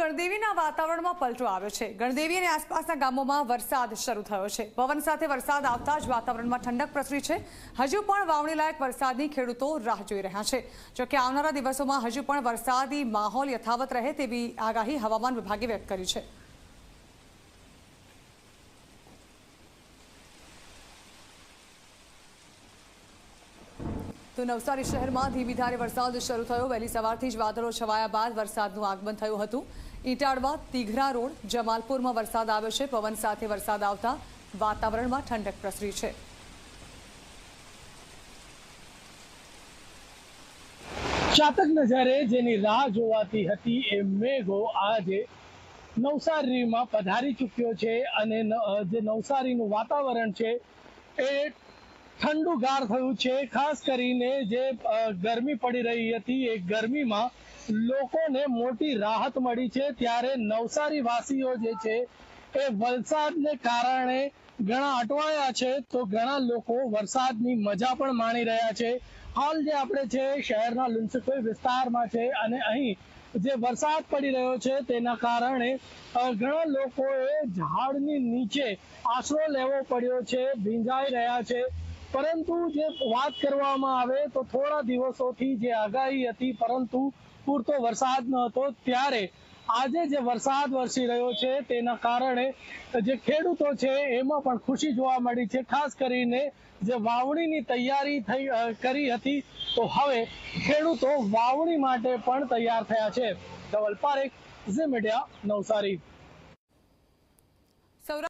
ગણદેવીના વાતાવરણમાં પલટો આવ્યો છે. ગણદેવી અને આસપાસના ગામોમાં વરસાદ શરૂ થયો છે. પવન સાથે વરસાદ આવતા જ વાતાવરણમાં ઠંડક પ્રસરી છે. હજુ પણ વાવણી લાયક વરસાદની ખેડૂતો રાહ જોઈ રહ્યા છે. જોકે આવનારા દિવસોમાં હજુ પણ વરસાદી માહોલ યથાવત રહે તેવી આગાહી હવામાન વિભાગે વ્યક્ત કરી છે. તો નવસારી શહેરમાં ધીમી ધારે વરસાદ શરૂ થયો. વહેલી સવારથી જ વાદળો છવાયા બાદ વરસાદનું આગમન થયું હતું. ઈટાળવા તીઘરા રોડ, જમાલપુરમાં વરસાદ આવ્યો છે. પવન સાથે વરસાદ આવતા વાતાવરણમાં ઠંડક પ્રસરી છે. ચાતક નજારે જેની રાહ જોવાતી હતી એ મેઘો આજે નવસારીમાં પધારી ચૂક્યો છે અને જે નવસારીનું વાતાવરણ છે એ ઠંડુગાર થયું છે. ખાસ કરીને જે ગરમી પડી રહી હતી એ ગરમીમાં લોકોને મોટી રાહત મળી છે. ત્યારે નવસારી વાસીઓ જે છે એ વરસાદને કારણે ઘણા અટવાયા છે. તો ઘણા લોકો વરસાદની મજા પણ માણી રહ્યા છે. હાલ જે આપણે છે શહેરના લુન્સકોઈ વિસ્તારમાં છે અને અહીં જે વરસાદ પડી રહ્યો છે તેના કારણે ઘણા લોકોએ ઝાડની નીચે આશરો લેવો પડ્યો છે, ભીંજાઈ રહ્યા છે. પરંતુ જે વાત કરવામાં આવે તો થોડા દિવસોથી જે આગાહી હતી, પરંતુ પૂરતો વરસાદ ન હતો ત્યારે આજે જે વરસાદ વરસી રહ્યો છે, તેના કારણે જે ખેડૂતો છે, એમાં પણ ખુશી જોવા મળી છે. ખાસ કરીને જે વાવણીની તૈયારી થઈ કરી હતી, તો હવે ખેડૂતો વાવણી માટે પણ તૈયાર થયા છે. ધવલ પારેખ, ઝી મીડિયા, નવસારી.